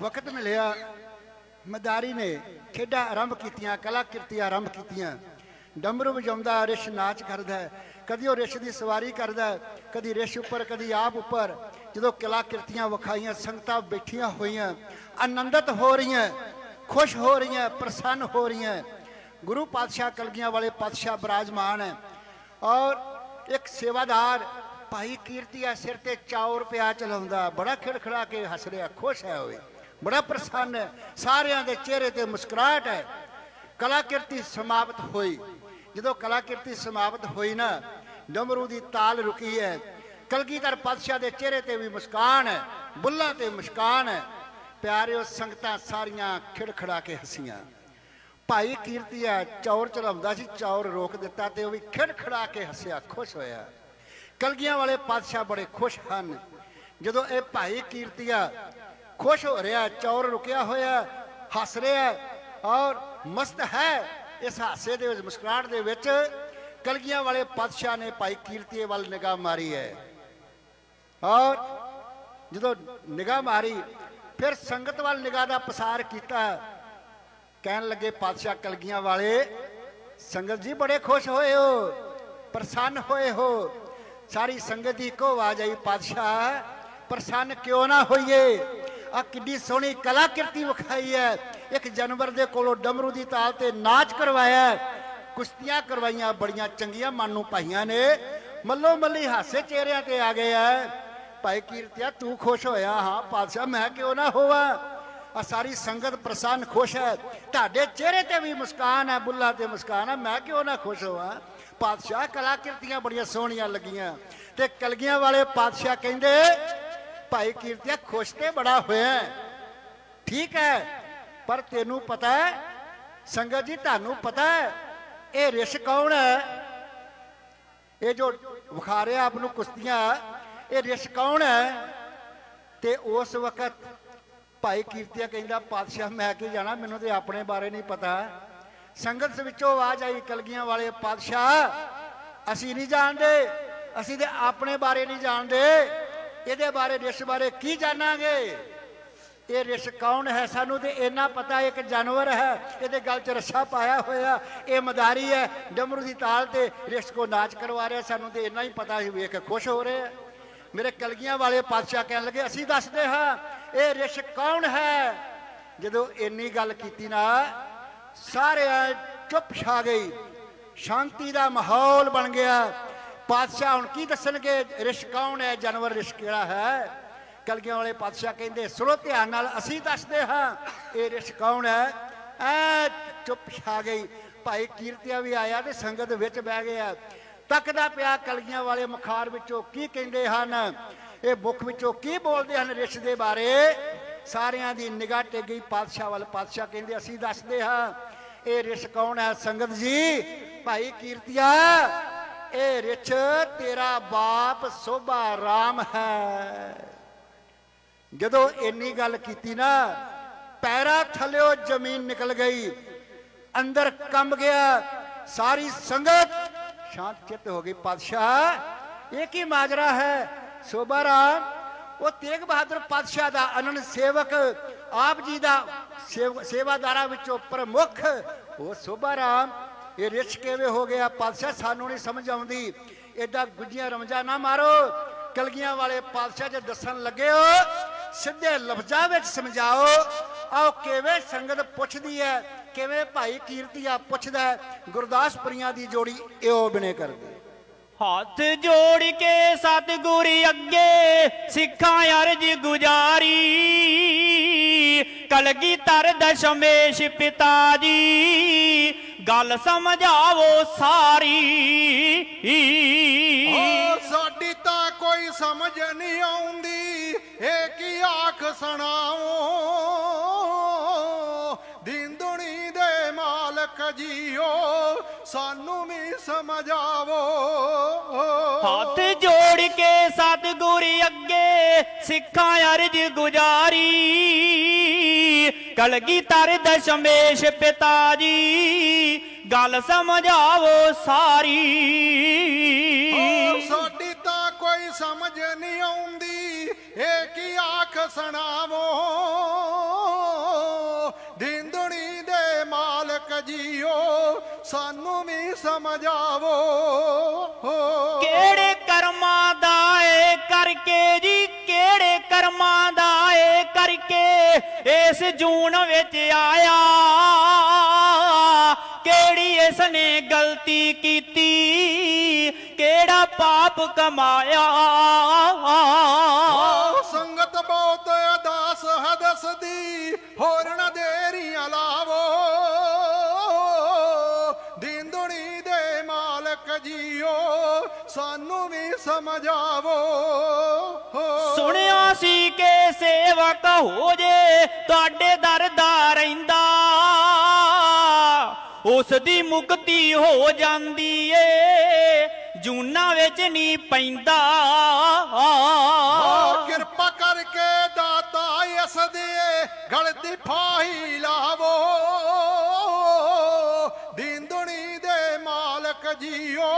C: ਵਕਤ ਮਿਲਿਆ ਮਦਾਰੀ ਨੇ ਖੇਡਾਂ ਆਰੰਭ ਕੀਤੀਆਂ ਕਲਾ ਕਿਰਤੀਆਂ ਆਰੰਭ ਕੀਤੀਆਂ। ਡਮਰੂ ਵਜਾਉਂਦਾ ਰਿਸ਼ ਨਾਚ ਕਰਦਾ। ਕਦੀ ਉਹ ਰਿਸ਼ ਦੀ ਸਵਾਰੀ ਕਰਦਾ ਕਦੀ ਰਿਸ਼ ਉੱਪਰ ਕਦੀ ਆਪ ਉੱਪਰ। ਜਦੋਂ ਕਲਾ ਕਿਰਤੀਆਂ ਵਿਖਾਈਆਂ, ਸੰਗਤਾਂ ਬੈਠੀਆਂ ਹੋਈਆਂ, ਆਨੰਦਿਤ ਹੋ ਰਹੀਆਂ, ਖੁਸ਼ ਹੋ ਰਹੀਆਂ, ਪ੍ਰਸੰਨ ਹੋ ਰਹੀਆਂ। ਗੁਰੂ ਪਾਤਸ਼ਾਹ ਕਲਗੀਆਂ ਵਾਲੇ ਪਾਤਸ਼ਾਹ ਬਰਾਜਮਾਨ ਹੈ ਔਰ ਇੱਕ ਸੇਵਾਦਾਰ ਭਾਈ ਕੀਰਤੀਆ ਸਿਰ ਤੇ ਚੌਰ ਪਿਆ ਚਲਾਉਂਦਾ, ਬੜਾ ਖਿੜਖੜਾ ਕੇ ਹੱਸ ਰਿਹਾ, ਖੁਸ਼ ਹੈ ਉਹ ਬੜਾ ਪ੍ਰਸੰਨ ਹੈ, ਸਾਰਿਆਂ ਦੇ ਚਿਹਰੇ ਤੇ ਮੁਸਕਰਾਹਟ ਹੈ। ਕਲਾਕਿਰਤੀ ਸਮਾਪਤ ਹੋਈ। ਜਦੋਂ ਕਲਾਕਿਰਤੀ ਸਮਾਪਤ ਹੋਈ ਨਾ, ਡਮਰੂ ਦੀ ਤਾਲ ਰੁਕੀ ਹੈ ਕਲਗੀਧਰ ਪਾਤਸ਼ਾਹ ਦੇ ਚਿਹਰੇ ਤੇ ਵੀ ਮੁਸਕਾਨ ਹੈ, ਬੁੱਲਾਂ ਤੇ ਮੁਸਕਾਨ ਹੈ। ਪਿਆਰਿਓ, ਸੰਗਤਾਂ ਸਾਰੀਆਂ ਖਿੜਖੜਾ ਕੇ ਹਸੀਆਂ। ਭਾਈ ਕੀਰਤੀਆ ਚੌਰ ਚਲਾਉਂਦਾ ਸੀ, ਚੌਰ ਰੋਕ ਦਿੱਤਾ ਤੇ ਉਹ ਵੀ ਖਿੜਖੜਾ ਕੇ ਹੱਸਿਆ, ਖੁਸ਼ ਹੋਇਆ। ਕਲਗੀਆਂ ਵਾਲੇ ਪਾਤਸ਼ਾਹ ਬੜੇ ਖੁਸ਼ ਹਨ। ਜਦੋਂ ਇਹ ਭਾਈ ਕੀਰਤੀਆ ਖੁਸ਼ ਹੋ ਰਿਹਾ, ਚੌਰ ਰੁਕਿਆ ਹੋਇਆ, ਹੱਸ ਰਿਹਾ ਔਰ ਮਸਤ ਹੈ, ਇਸ ਹਾਸੇ ਦੇ ਵਿੱਚ, ਮੁਸਕਰਾਹਟ ਦੇ ਵਿੱਚ ਕਲਗੀਆਂ ਵਾਲੇ ਪਾਤਸ਼ਾਹ ਨੇ ਭਾਈ ਕੀਰਤੀਏ ਵੱਲ ਨਿਗਾਹ ਮਾਰੀ ਹੈ। ਔਰ ਜਦੋਂ ਨਿਗਾਹ ਮਾਰੀ, ਫਿਰ ਸੰਗਤ ਵੱਲ ਨਿਗਾਹ ਦਾ ਪਸਾਰ ਕੀਤਾ। ਕਹਿਣ ਲੱਗੇ, ਪਾਤਸ਼ਾਹ ਕਲਗੀਆਂ ਵਾਲੇ, ਸੰਗਤ ਜੀ ਬੜੇ ਖੁਸ਼ ਹੋਏ ਹੋ, ਪ੍ਰਸੰਨ ਹੋਏ ਹੋ। ਸਾਰੀ ਸੰਗਤ ਦੀ ਇੱਕੋ ਆਵਾਜ਼ ਆਈ, ਪਾਤਸ਼ਾਹ, ਪ੍ਰਸੰਨ ਕਿਉਂ ਨਾ ਹੋਈਏ? ਆ ਕਿੱਡੀ ਸੋਹਣੀ ਕਲਾਕਿਰਤੀ ਵਿਖਾਈ ਹੈ। ਇੱਕ ਜਾਨਵਰ ਦੇ ਕੋਲੋਂ ਡਮਰੂ ਦੀ ਤਾਲ ਤੇ ਨਾਚ ਕਰਵਾਇਆ ਕੁਸ਼ਤੀਆਂ ਕਰਵਾਈਆਂ, ਬੜੀਆਂ ਚੰਗੀਆਂ ਮਨ ਨੂੰ ਪਾਈਆਂ ਨੇ। ਮੱਲੋ ਮੱਲੀ ਹਾਸੇ ਚਿਹਰਿਆਂ ਤੇ ਆ ਗਏ ਆ ਭਾਈ ਕੀਰਤਿਆ, ਤੂੰ ਖੁਸ਼ ਹੋਇਆ, ਹਾਂ ਪਾਤਸ਼ਾਹ, ਮੈਂ ਕਿਉਂ ਨਾ ਹੋਵਾਂ? ਆ ਸਾਰੀ ਸੰਗਤ ਪ੍ਰਸੰਨ ਖੁਸ਼ ਹੈ। ਤੁਹਾਡੇ ਚਿਹਰੇ ਤੇ ਵੀ ਮੁਸਕਾਨ ਹੈ, ਬੁੱਲਾ ਤੇ ਮੁਸਕਾਨ ਹੈ, ਮੈਂ ਕਿਉਂ ਨਾ ਖੁਸ਼ ਹੋਵਾਂ? ਪਾਤਸ਼ਾਹ ਕਲਾਕਿਰਤੀਆਂ ਬੜੀਆਂ ਸੋਹਣੀਆਂ ਲੱਗੀਆਂ। ਤੇ ਕਲਗੀਆਂ ਵਾਲੇ ਪਾਤਸ਼ਾਹ ਕਹਿੰਦੇ, ਭਾਈ ਕੀਰਤਿਆ, ਖੁਸ਼ ਤੇ ਬੜਾ ਹੋਇਆ ਠੀਕ ਹੈ, ਪਰ ਤੈਨੂੰ ਪਤਾ ਹੈ, ਸੰਗਤ ਜੀ, ਤੁਹਾਨੂੰ ਪਤਾ ਹੈ, ਇਹ ਰਿਸ਼ ਕੌਣ ਹੈ? ਇਹ ਜੋ ਵਿਖਾ ਰਿਹਾ ਆਪ ਨੂੰ ਕੁਸ਼ਤੀਆਂ ਇਹ ਰਿਸ਼ ਕੌਣ ਹੈ? ਤੇ ਉਸ ਵਕਤ ਭਾਈ ਕੀਰਤੀਆ ਕਹਿੰਦਾ, ਪਾਤਸ਼ਾਹ, ਮੈਂ ਕੀ ਜਾਣਾ? ਮੈਨੂੰ ਤੇ ਆਪਣੇ ਬਾਰੇ ਨਹੀਂ ਪਤਾ। ਸੰਗਤ ਵਿੱਚੋਂ ਆਵਾਜ਼ ਆਈ, ਕਲਗੀਆਂ ਵਾਲੇ, ਪਾਤਸ਼ਾਹ, ਅਸੀਂ ਨਹੀਂ ਜਾਣਦੇ। ਅਸੀਂ ਤੇ ਆਪਣੇ ਬਾਰੇ ਨਹੀਂ ਜਾਣਦੇ। ਇਹਦੇ ਬਾਰੇ, ਰਿਸ਼ ਬਾਰੇ ਕੀ ਜਾਣਾਂਗੇ? ਇਹ ਰਿਸ਼ ਕੌਣ ਹੈ? ਸਾਨੂੰ ਤੇ ਇੰਨਾ ਪਤਾ, ਇੱਕ ਜਾਨਵਰ ਹੈ। ਇਹਦੇ ਗਲ 'ਚ ਰੱਸਾ ਪਾਇਆ ਹੋਇਆ। ਇਹ ਮਦਾਰੀ ਹੈ। ਡਮਰੂ ਦੀ ਤਾਲ ਤੇ ਰਿਸ਼ ਕੋ ਨਾਚ ਕਰਵਾ ਰਿਹਾ। ਸਾਨੂੰ ਤੇ ਇੰਨਾ ਹੀ ਪਤਾ ਸੀ ਵੇਖ ਕੇ ਖੁਸ਼ ਹੋ ਰਹੇ ਆ ਮੇਰੇ ਕਲਗੀਆਂ ਵਾਲੇ ਪਾਤਸ਼ਾਹ ਕਹਿਣ ਲੱਗੇ, ਅਸੀਂ ਦੱਸਦੇ ਹਾਂ, ਇਹ ਰਿਸ਼ ਕੌਣ ਹੈ? ਜਦੋਂ ਇੰਨੀ ਗੱਲ ਕੀਤੀ ਨਾ ਸਾਰੇ ਐਂ ਚੁੱਪ ਛਾ ਗਈ। ਸ਼ਾਂਤੀ ਦਾ ਮਾਹੌਲ ਬਣ ਗਿਆ। ਪਾਤਸ਼ਾਹ ਹੁਣ ਕੀ ਦੱਸਣਗੇ, ਰਿਸ਼ ਕੌਣ ਹੈ, ਜਾਨਵਰ ਰਿਸ਼ ਕਿਹੜਾ ਹੈ? ਕਲਗੀਆਂ ਵਾਲੇ ਪਾਤਸ਼ਾਹ ਕਹਿੰਦੇ, ਸੁਣੋ ਧਿਆਨ ਨਾਲ, ਅਸੀਂ ਦੱਸਦੇ ਹਾਂ, ਇਹ ਰਿਸ਼ ਕੌਣ ਹੈ? ਐ ਚੁੱਪ ਛਾ ਗਈ। ਭਾਈ ਕੀਰਤੀਆ ਵੀ ਆਇਆ ਤੇ ਸੰਗਤ ਵਿੱਚ ਬਹਿ ਗਿਆ। ਤੱਕਦਾ ਪਿਆ ਕਲਗੀਆਂ ਵਾਲੇ ਮੁਖਾਰ ਵਿੱਚੋਂ ਕੀ ਕਹਿੰਦੇ ਹਨ? ਇਹ ਮੁਖ ਵਿੱਚੋਂ ਕੀ ਬੋਲਦੇ ਹਨ ਰਿਸ਼ ਦੇ ਬਾਰੇ? ਸਾਰਿਆਂ ਦੀ ਨਿਗਾਹ ਟਿਕ ਗਈ, ਪਾਤਸ਼ਾਹ ਵੱਲ ਪਾਤਸ਼ਾਹ ਕਹਿੰਦੇ, ਅਸੀਂ ਦੱਸਦੇ ਹਾਂ, ਇਹ ਰਿਸ਼ ਕੌਣ ਹੈ? ਸੰਗਤ ਜੀ, ਭਾਈ ਕੀਰਤੀਆ, ਇਹ ਰਿਛ ਤੇਰਾ ਬਾਪ ਸੋਭਾ ਰਾਮ ਹੈ। ਜਦੋਂ ਇੰਨੀ ਗੱਲ ਕੀਤੀ ਨਾ, ਪੈਰਾਂ ਥੱਲਿਓ ਜ਼ਮੀਨ ਨਿਕਲ ਗਈ, ਅੰਦਰ ਕੰਬ ਗਿਆ, ਸਾਰੀ ਸੰਗਤ ਸ਼ਾਂਤ ਚਿੱਤ ਹੋ ਗਈ। ਪਾਤਸ਼ਾਹ, ਇਹ ਕੀ ਮਾਜਰਾ ਹੈ? ਸੋਭਾ ਰਾਮ ਉਹ ਤੇਗ ਬਹਾਦਰ ਪਾਤਸ਼ਾਹ ਦਾ ਅਨੰਦ ਸੇਵਕ, ਆਪ ਜੀ ਦਾ ਸੇਵ- ਸੇਵਾਦਾਰਾਂ ਵਿੱਚੋਂ ਪ੍ਰਮੁੱਖ। ਉਹ ਸੋਭਾ ਰਾਮ ਇਹ ਰਿਛ ਕਿਵੇਂ ਹੋ ਗਿਆ? ਪਾਤਸ਼ਾਹ, ਸਾਨੂੰ ਨਹੀਂ ਸਮਝ ਆਉਂਦੀ। ਏਦਾਂ ਗੁੱਜੀਆਂ ਰਮਜਾ ਨਾ ਮਾਰੋ। ਕਲਗੀਆਂ ਵਾਲੇ ਪਾਤਸ਼ਾਹ ਜੇ ਦੱਸਣ ਲੱਗੇ ਹੋ ਸਿੱਧੇ ਲਫ਼ਜ਼ਾਂ ਵਿੱਚ ਸਮਝਾਓ ਆਓ ਕਿਵੇਂ ਸੰਗਤ ਪੁੱਛਦੀ ਹੈ ਕਿਵੇਂ ਭਾਈ ਕੀਰਤੀਆ ਪੁੱਛਦਾ ਗੁਰਦਾਸਪੁਰੀਆਂ ਦੀ ਜੋੜੀ ਇਹੋ ਬਿਨੇ ਕਰਦੇ।
A: ਹੱਥ ਜੋੜ ਕੇ ਸਤਿਗੁਰ ਅੱਗੇ ਸਿੱਖਾਂ ਅਰਜ ਗੁਜਾਰੀ ਕਲਗੀ ਤਰ ਦਸ਼ਮੇਸ਼ ਪਿਤਾ ਜੀ ਗੱਲ ਸਮਝਾਵੋ ਸਾਰੀ।
B: ਸਮਝ ਨਹੀਂ ਆਉਂਦੀ ਇਹ ਕੀ ਆਖ ਸੁਣਾਓ? ਦੀਨ ਦੁਨੀ ਦੇ ਮਾਲਕ ਜੀਓ ਸਾਨੂੰ ਵੀ ਸਮਝਾਵੋ।
A: ਹੱਥ ਜੋੜ ਕੇ ਸਤਿਗੁਰ ਅੱਗੇ ਸਿੱਖਾਂ ਅਰਜ ਗੁਜਾਰੀ। ਕਲਗੀ ਤਰ ਦਸ਼ਮੇਸ਼ ਪਿਤਾ ਜੀ ਗੱਲ ਸਮਝਾਵੋ ਸਾਰੀ।
B: ਸਮਝ ਨਹੀਂ ਆਉਂਦੀ। ਇਹ ਕੀ ਆਖ ਸੁਣਾਵੋ? ਦੀਨ ਦੇ ਮਾਲਕ ਜੀਓ, ਸਾਨੂੰ ਵੀ ਸਮਝਾਵੋ।
A: ਕਿਹੜੇ ਕਰਮਾਂ ਦਾ ਏ ਕਰਕੇ ਜੀ? ਕਿਹੜੇ ਕਰਮਾਂ ਦਾ ਏ ਕਰਕੇ ਇਸ ਜੂਨ ਵਿੱਚ ਆਇਆ? ਕਿਹੜੀ ਇਸ ਨੇ ਗਲਤੀ ਕੀਤੀ? ਕਿਹੜਾ ਪਾਪ ਕਮਾਇਆ।
B: ਸੰਗਤ ਬਹੁਤ ਅਦਾਸ ਹਦਸ ਦੀ ਹੋਰ ਨਾ ਦੇਰੀਆਂ ਲਾਵੋ। ਦੀਨ ਦੁਨੀ ਦੇ ਮਾਲਕ ਜੀਓ ਸਾਨੂੰ ਵੀ ਸਮਝਾਵੋ।
A: ਸੁਣਿਆ ਸੀ ਕਿ ਸੇਵਕ ਹੋ ਜੇ ਤੁਹਾਡੇ ਦਰ ਦਾ ਰਹਿੰਦਾ। ਉਸ ਦੀ ਮੁਕਤੀ ਹੋ ਜਾਂਦੀ ਏ। ਜੂਨਾ ਵਿੱਚ ਨਹੀਂ ਪੈਂਦਾ।
B: ਓ ਕਿਰਪਾ ਕਰਕੇ ਦਾਤਾ ਇਸ ਦੇ ਗਲ ਦੀ ਫਾਹੀ ਲਾਵੋ। ਦੀਨ ਦੁਨੀ ਦੇ ਮਾਲਕ ਜੀਓ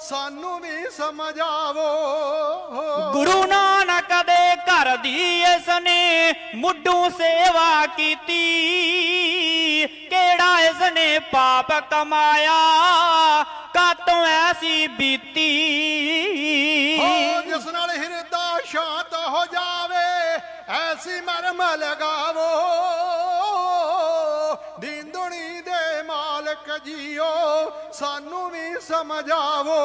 B: ਸਾਨੂੰ ਵੀ ਸਮਝਾਵੋ।
A: ਗੁਰੂ ਨਾਨਕ ਦੇ ਘਰ ਦੀ ਇਸ ਨੇ ਮੁੱਢੋਂ ਸੇਵਾ ਕੀਤੀ। ਕਿਹੜਾ ਇਸ ਨੇ ਪਾਪ ਕਮਾਇਆ? ਕਾਤੋਂ ਐਸੀ ਬੀਤੀ
B: ਜਾਵੇ ਐਸੀ ਮਰਮ ਲਗਾਵੋ। ਦੀਨ ਦੁਨੀ ਦੇ ਮਾਲਕ ਜੀਓ ਸਾਨੂੰ ਵੀ ਸਮਝਾਵੋ।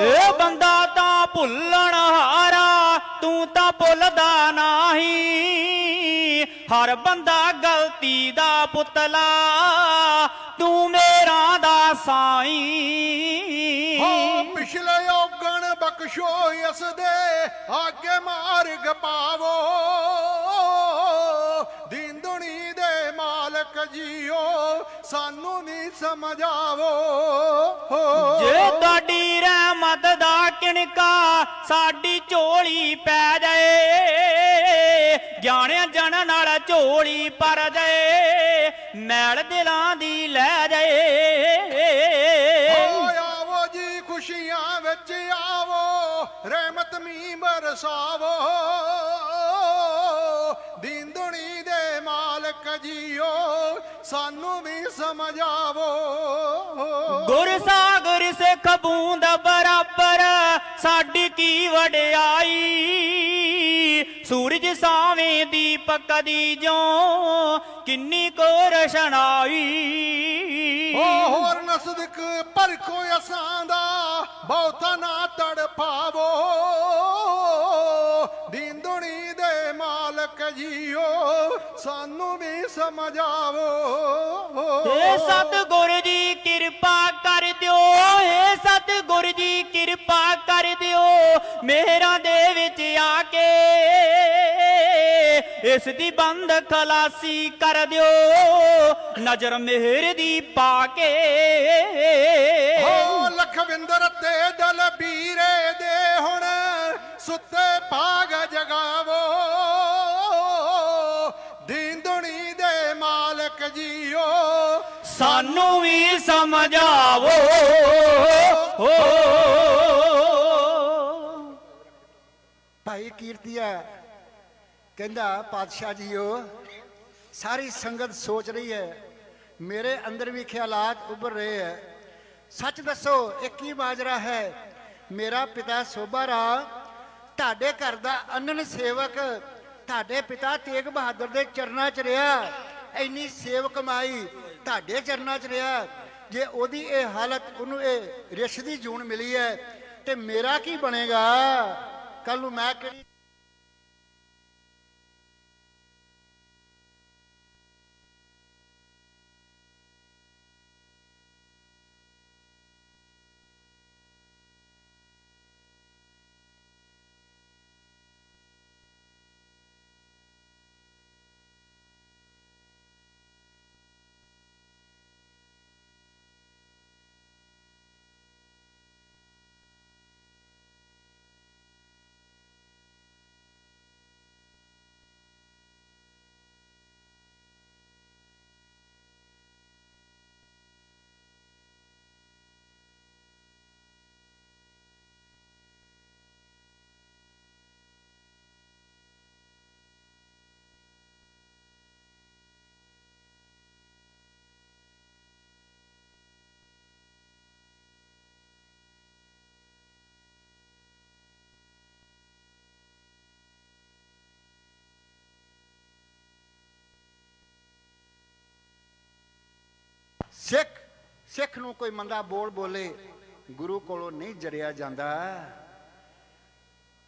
A: ਇਹ ਬੰਦਾ ਤਾਂ ਭੁੱਲਣ ਹਾਰਾ ਤੂੰ ਤਾਂ ਭੁੱਲਦਾ ਨਹੀਂ। ਹਰ ਬੰਦਾ ਗਲਤੀ ਦਾ ਪੁਤਲਾ ਤੂੰ ਮੇਰਾ ਦਾ ਸਾਈਂ।
B: ਹੋ ਪਿਛਲੇ ਬਖਸ਼ੋ ਇਸ ਦੇ ਅੱਗੇ ਮਾਰਗ ਪਾਵੋ। ਦੀਨ ਦੁਨੀ ਦੇ ਮਾਲਕ ਜੀਓ, ਸਾਨੂੰ ਵੀ ਸਮਝਾਵੋ।
A: ਜੇ ਤੁਹਾਡੀ ਰਹਿਮਤ ਦਾ ਕਿਣਕਾ ਸਾਡੀ ਝੋਲੀ ਪੈ ਜਾਏ, ਗਿਆਣਿਆ ਜਨ ਨਾਲ ਝੋਲੀ ਪਰ ਜਾਏ, ਮੈਲ ਦਿਲਾਂ ਦੀ ਲੈ ਜਾਏ।
B: ਰਹਿਮਤ ਮੀ ਬਰਸਾਵੋ ਦੀਨ ਦੁਨੀ ਦੇ ਮਾਲਕ ਜੀਓ, ਸਾਨੂੰ ਵੀ ਸਮਝਾਵੋ।
A: ਗੁਰ ਸਾਗਰ ਸਿੱਖ ਬੂੰਦ ਬਰਾਬਰ, ਸਾਡੀ ਕੀ ਵਡਿਆਈ? ਸੂਰਜ ਸਾਵੇਂ ਦੀਪਕ ਦੀ ਜੋ ਕਿੰਨੀ ਕੋ ਰਸ਼ਨਾਈ?
B: ਓ ਹੋਰ ਨਸਦਕ ਪਰਖੋ ਅਸਾਂ ਦਾ, ਬਹੁਤਾ ਨਾ ਤੜਪਾਵੋ ਦੀਨ ਦੁਨੀ ਦੇ ਮਾਲਕ ਜੀਓ, ਸਾਨੂੰ ਵੀ ਸਮਝਾਵੋ।
A: ਏ ਸਤਿਗੁਰ ਜੀ, ਕਿਰਪਾ ਕਰ ਦਿਓ। ਏ ਸਤਿਗੁਰ ਜੀ, ਕਿਰਪਾ ਕਰ ਦਿਓ। ਮੇਰਾ ਦੇ ਵਿੱਚ ਆ ਕੇ ਇਸ ਦੀ ਬੰਦ ਖਲਾਸੀ ਕਰ ਦਿਓ। ਨਜ਼ਰ ਮਿਹਰ ਦੀ ਪਾ ਕੇ।
B: ਓ ਲਖਵਿੰਦਰ ਤੇ ਦਲ ਬੀਰੇ ਦੇ ਹੁਣ ਸੁੱਤੇ ਭਾਗ ਜਗਾਵੋ। ਦੀਨ ਦੁਨੀ ਦੇ ਮਾਲਕ ਜੀਓ
A: ਸਾਨੂੰ ਵੀ ਸਮਝਾਵੋ।
C: ਭਾਈ ਕੀਰਤੀਆ ਕਹਿੰਦਾ, ਪਾਤਸ਼ਾਹ ਜੀਓ, ਸਾਰੀ ਸੰਗਤ ਸੋਚ ਰਹੀ ਹੈ। ਮੇਰੇ ਅੰਦਰ ਵੀ ਖਿਆਲਾਤ ਉੱਭਰ ਰਹੇ ਹੈ। ਸੱਚ ਦੱਸੋ, ਇਹ ਕੀ ਮਾਜਰਾ ਹੈ? ਮੇਰਾ ਪਿਤਾ ਸੋਭਾ ਰਾਮ ਤੁਹਾਡੇ ਘਰ ਦਾ ਅੰਨਨ ਸੇਵਕ, ਤੁਹਾਡੇ ਪਿਤਾ ਤੇਗ ਬਹਾਦਰ ਦੇ ਚਰਨਾਂ 'ਚ ਰਿਹਾ। ਇੰਨੀ ਸੇਵ ਕਮਾਈ ਤੁਹਾਡੇ ਚਰਨਾਂ 'ਚ ਰਿਹਾ। ਜੇ ਉਹਦੀ ਇਹ ਹਾਲਤ, ਉਹਨੂੰ ਇਹ ਰਿਸ਼ ਦੀ ਜੂਨ ਮਿਲੀ ਹੈ, ਤੇ ਮੇਰਾ ਕੀ ਬਣੇਗਾ? ਕੱਲ ਨੂੰ ਮੈਂ ਕਿਹੜੀ ਸਿੱਖ ਸਿੱਖ ਨੂੰ ਕੋਈ ਮੰਦਾ ਬੋਲ ਬੋਲੇ ਗੁਰੂ ਕੋਲੋਂ ਨਹੀਂ ਜਰਿਆ ਜਾਂਦਾ।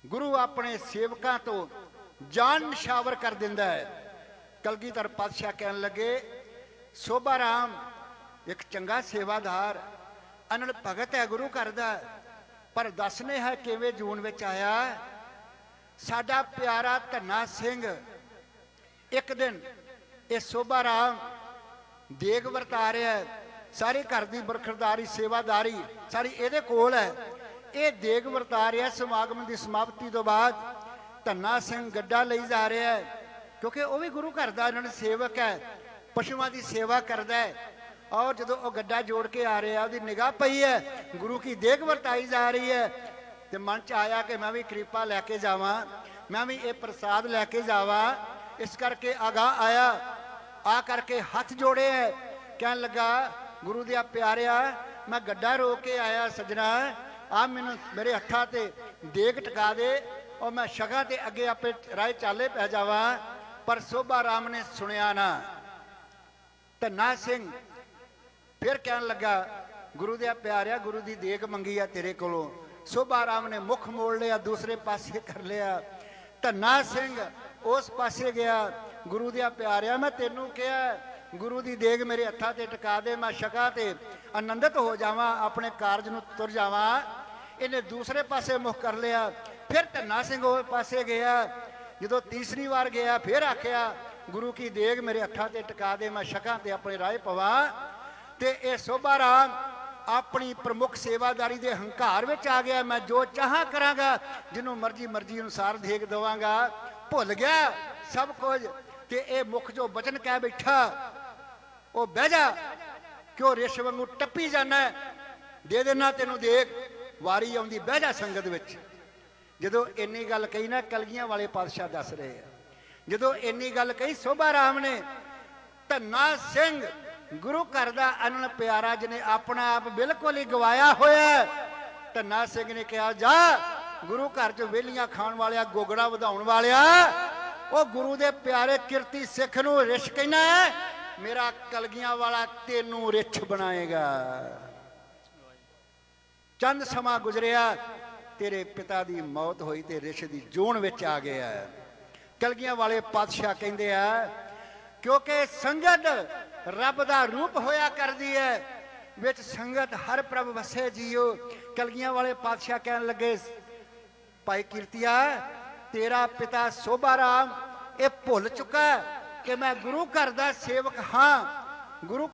C: ਗੁਰੂ ਆਪਣੇ ਸੇਵਕਾਂ ਤੋਂ ਜਾਨ ਨਿਸ਼ਾਵਰ ਕਰ ਦਿੰਦਾ ਹੈ। ਕਲਗੀਧਰ ਪਾਤਸ਼ਾਹ ਕਹਿਣ ਲੱਗੇ, ਸੋਭਾ ਰਾਮ, ਇੱਕ ਚੰਗਾ ਸੇਵਾਦਾਰ ਅਨੰਦ ਭਗਤ ਹੈ ਗੁਰੂ ਘਰ ਦਾ, ਪਰ ਦੱਸਨੇ ਹੈ ਕਿਵੇਂ ਜੂਨ ਵਿੱਚ ਆਇਆ? ਸਾਡਾ ਪਿਆਰਾ ਧੰਨਾ ਸਿੰਘ, ਇੱਕ ਦਿਨ ਇਹ ਸੋਭਾ ਰਾਮ ਦੇਗ ਵਰਤਾ ਰਿਹਾ ਸਾਰੇ ਘਰ ਦੀ ਬਰਖਰਦਾਰੀ, ਸੇਵਾਦਾਰੀ ਸਾਰੀ ਇਹਦੇ ਕੋਲ ਹੈ। ਇਹ ਦੇਗ ਵਰਤਾ ਰਿਹਾ ਸਮਾਗਮ ਦੀ ਸਮਾਪਤੀ ਤੋਂ ਬਾਅਦ। ਧੰਨਾ ਸਿੰਘ ਗੱਡਾ ਲਈ ਜਾ ਰਿਹਾ ਹੈ। ਕਿਉਂਕਿ ਉਹ ਵੀ ਗੁਰੂ ਘਰ ਦਾ ਇਹਨਾਂ ਸੇਵਕ ਹੈ। ਪਸ਼ੂਆਂ ਦੀ ਸੇਵਾ ਕਰਦਾ ਹੈ। ਔਰ ਜਦੋਂ ਉਹ ਗੱਡਾ ਜੋੜ ਕੇ ਆ ਰਿਹਾ, ਉਹਦੀ ਨਿਗਾਹ ਪਈ ਹੈ। ਗੁਰੂ ਕੀ ਦੇਗ ਵਰਤਾਈ ਜਾ ਰਹੀ ਹੈ। ਤੇ ਮਨ ਚ ਆਇਆ ਕਿ ਮੈਂ ਵੀ ਕਿਰਪਾ ਲੈ ਕੇ ਜਾਵਾਂ। ਮੈਂ ਵੀ ਇਹ ਪ੍ਰਸਾਦ ਲੈ ਕੇ ਜਾਵਾਂ। ਇਸ ਕਰਕੇ ਅਗਾ ਆਇਆ। ਆ ਕਰਕੇ ਹੱਥ ਜੋੜੇ ਹੈ ਕਹਿਣ ਲੱਗਾ, ਗੁਰੂ ਦੇ ਪਿਆਰਿਆ, ਮੈਂ ਗੱਡਾ ਰੋ ਕੇ ਆਇਆ ਸਜਣਾ। ਆ ਮੈਨੂੰ ਮੇਰੇ ਹੱਥਾਂ ਤੇ ਦੇਗ ਟਿਕਾ ਦੇ ਔਰ ਮੈਂ ਸ਼ਗਾ ਤੇ ਅੱਗੇ ਆਪੇ ਰਾਹ ਚਾਲੇ ਪੈ ਜਾਵਾਂ। ਪਰ ਸੋਭਾ ਰਾਮ ਨੇ ਸੁਣਿਆ ਨਾ। ਧੰਨਾ ਸਿੰਘ ਫਿਰ ਕਹਿਣ ਲੱਗਾ, ਗੁਰੂ ਦੇ ਪਿਆਰਿਆ, ਗੁਰੂ ਦੀ ਦੇਗ ਮੰਗੀ ਆ ਤੇਰੇ ਕੋਲੋਂ। ਸੋਭਾ ਰਾਮ ਨੇ ਮੁਖ ਮੋੜ ਲਿਆ, ਦੂਸਰੇ ਪਾਸੇ ਕਰ ਲਿਆ। ਧੰਨਾ ਸਿੰਘ ਉਸ ਪਾਸੇ ਗਿਆ। ਗੁਰੂ ਦੇ ਪਿਆਰਿਆ, ਮੈਂ ਤੈਨੂੰ ਕਿਹਾ ਗੁਰੂ ਦੀ ਦੇਗ ਮੇਰੇ ਹੱਥਾਂ ਤੇ ਟਿਕਾ ਦੇ, ਮੈਂ ਸ਼ਕਾ ਤੇ ਆਨੰਦਿਤ ਹੋ ਜਾਵਾਂ, ਆਪਣੇ ਕਾਰਜ ਨੂੰ ਤੁਰ ਜਾਵਾਂ। ਇਹਨੇ ਦੂਸਰੇ ਪਾਸੇ ਮੁਖ ਕਰ ਲਿਆ, ਫਿਰ ਧੰਨਾ ਸਿੰਘ ਉਹ ਪਾਸੇ ਗਿਆ। ਜਦੋਂ ਤੀਸਰੀ ਵਾਰ ਗਿਆ, ਫਿਰ ਆਖਿਆ, ਗੁਰੂ ਕੀ ਦੇਗ ਮੇਰੇ ਹੱਥਾਂ ਤੇ ਟਿਕਾ ਦੇ, ਮੈਂ ਸ਼ਕਾਂ ਤੇ ਆਪਣੇ ਰਾਹ ਪਵਾਂ। ਤੇ ਇਹ ਸੋਭਾ ਰਾਮ ਆਪਣੀ ਪ੍ਰਮੁੱਖ ਸੇਵਾਦਾਰੀ ਦੇ ਹੰਕਾਰ ਵਿੱਚ ਆ ਗਿਆ। ਮੈਂ ਜੋ ਚਾਹਾਂ ਕਰਾਂਗਾ, ਜਿਹਨੂੰ ਮਰਜ਼ੀ ਮਰਜ਼ੀ ਅਨੁਸਾਰ ਦੇਖ ਦਵਾਂਗਾ। ਭੁੱਲ ਗਿਆ, ਸਭ ਕੁਝ ਤੇ ਇਹ ਮੁਖ ਜੋ ਬਚਨ ਕਹਿ ਬੈਠਾ, ਉਹ ਬਹਿ ਜਾ, ਕਿਉਂ ਰਿਸ਼ ਵਾਂਗੂ ਟੱਪੀ ਜਾਣਾ ਦੇ ਦੇਣਾ ਤੈਨੂੰ ਦੇਖ, ਵਾਰੀ ਆਉਂਦੀ, ਬਹਿ ਜਾ ਸੰਗਤ ਵਿੱਚ। ਜਦੋਂ ਇੰਨੀ ਗੱਲ ਕਹੀ ਨਾ, ਕਲਗੀਆਂ ਵਾਲੇ ਪਾਤਸ਼ਾਹ ਦੱਸ ਰਹੇ ਆ। ਜਦੋਂ ਇੰਨੀ ਗੱਲ ਕਹੀ, ਸੋਭਾ ਰਾਮ ਨੇ, ਧੰਨਾ ਸਿੰਘ, ਗੁਰੂ ਘਰ ਦਾ ਅਨਨ ਪਿਆਰਾ, ਜਿਹਨੇ ਆਪਣਾ ਆਪ ਬਿਲਕੁਲ ਹੀ ਗਵਾਇਆ ਹੋਇਆ ਧੰਨਾ ਸਿੰਘ ਨੇ ਕਿਹਾ, ਜਾ, ਗੁਰੂ ਘਰ 'ਚ ਵੇਲੀਆਂ ਖਾਣ ਵਾਲਿਆ, ਗੋਗੜਾ ਵਧਾਉਣ ਵਾਲਿਆ ਉਹ ਗੁਰੂ ਦੇ ਪਿਆਰੇ ਕਿਰਤੀ ਸਿੱਖ ਨੂੰ ਰਿਸ਼ ਕਹਿਣਾ ਹੈ, ਮੇਰਾ ਕਲਗੀਆਂ ਵਾਲਾ ਤੈਨੂੰ ਰਿਛ ਬਣਾਏਗਾ। ਚੰਦ ਸਮਾਂ ਗੁਜ਼ਰਿਆ ਤੇਰੇ ਪਿਤਾ ਦੀ ਮੌਤ ਹੋਈ ਤੇ ਰਿਸ਼ ਦੀ ਜੂਨ ਵਿੱਚ ਆ ਗਿਆ ਕਲਗੀਆਂ ਵਾਲੇ ਪਾਤਸ਼ਾਹ ਕਹਿੰਦੇ ਆ ਕਿਉਂਕਿ ਸੰਗਤ ਰੱਬ ਦਾ ਰੂਪ ਹੋਇਆ ਕਰਦੀ ਹੈ ਵਿੱਚ ਸੰਗਤ ਹਰ ਪ੍ਰਭ ਵਸੇ ਜੀਓ। ਕਲਗੀਆਂ ਵਾਲੇ ਪਾਤਸ਼ਾਹ ਕਹਿਣ ਲੱਗੇ ਭਾਈ ਕੀਰਤੀਆ ਤੇਰਾ ਪਿਤਾ ਸੋਭਾ ਰਾਮ, ਇਹ ਭੁੱਲ ਚੁੱਕਾ ਕਿ ਮੈਂ ਗੁਰੂ ਘਰ ਦਾ ਸੇਵਕ ਹਾਂ। ਗੁਰੂ